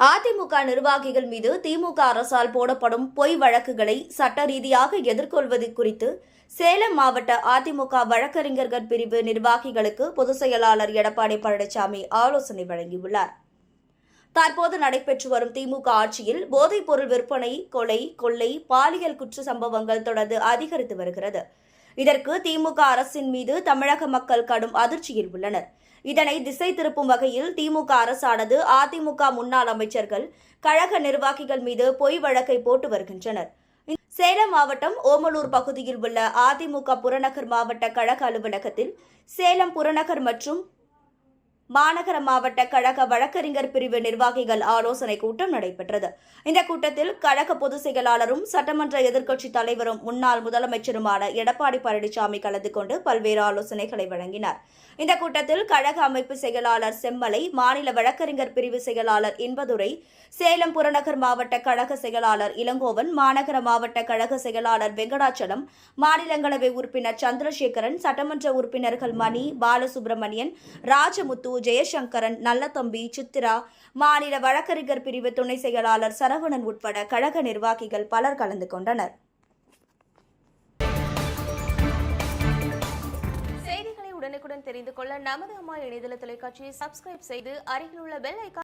அதிமுக நிர்வாகிகள் மீது திமுக அரசால் போடப்படும் பொய் வழக்குகளை சட்ட ரீதியாக எதிர்கொள்வது குறித்து சேலம் மாவட்ட அதிமுக வழக்கறிஞர்கள் பிரிவு நிர்வாகிகளுக்கு பொதுச் செயலாளர் எடப்பாடி பழனிசாமி ஆலோசனை வழங்கியுள்ளார். தற்போது நடைபெற்று வரும் திமுக ஆட்சியில் போதைப்பொருள் விற்பனை கொலை கொள்ளை பாலியல் குற்ற சம்பவங்கள் தொடர்ந்து அதிகரித்து வருகிறது. இதற்கு திமுக அரசின் மீது தமிழக மக்கள் கடும் அதிர்ச்சியில் உள்ளனர். இதனை திசை திருப்பும் வகையில் திமுக அரசானது அதிமுக முன்னாள் அமைச்சர்கள் கழக நிர்வாகிகள் மீது பொய் வழக்கை போட்டு வருகின்றனர். சேலம் மாவட்டம் ஓமலூர் பகுதியில் உள்ள அதிமுக புறநகர் மாவட்ட கழக அலுவலகத்தில் சேலம் புறநகர் மற்றும் மாநகர மாவட்ட கழக வழக்கறிஞர் பிரிவு நிர்வாகிகள் ஆலோசனை கூட்டம் நடைபெற்றது. இந்த கூட்டத்தில் கழக பொதுச் செயலாளரும் சட்டமன்ற எதிர்க்கட்சித் தலைவரும் முன்னாள் முதலமைச்சருமான எடப்பாடி பழனிசாமி கலந்து கொண்டு பல்வேறு ஆலோசனைகளை வழங்கினார். இந்த கூட்டத்தில் கழக அமைப்பு செயலாளர் செம்மலை மாநில வழக்கறிஞர் பிரிவு செயலாளர் இன்பதுரை சேலம் புறநகர் மாவட்ட கழக செயலாளர் இளங்கோவன் மாநகர மாவட்ட கழக செயலாளர் வெங்கடாச்சலம் மாநிலங்களவை உறுப்பினர் சந்திரசேகரன் சட்டமன்ற உறுப்பினர்கள் மணி பாலசுப்ரமணியன் ராஜமுத்து ஜெயசங்கரன் நல்லதம்பி சித்ரா மாநில வழக்கறிஞர் பிரிவு துணை செயலாளர் சரவணன் உட்பட கழக நிர்வாகிகள் பலர் கலந்து கொண்டனர். செய்திகளை உடனுக்குடன் தெரிந்து கொள்ள நமது அம்மா இணையதள தொலைக்காட்சியை சப்ஸ்கிரைப் செய்து அருகில் உள்ள பெல் ஐக்கான்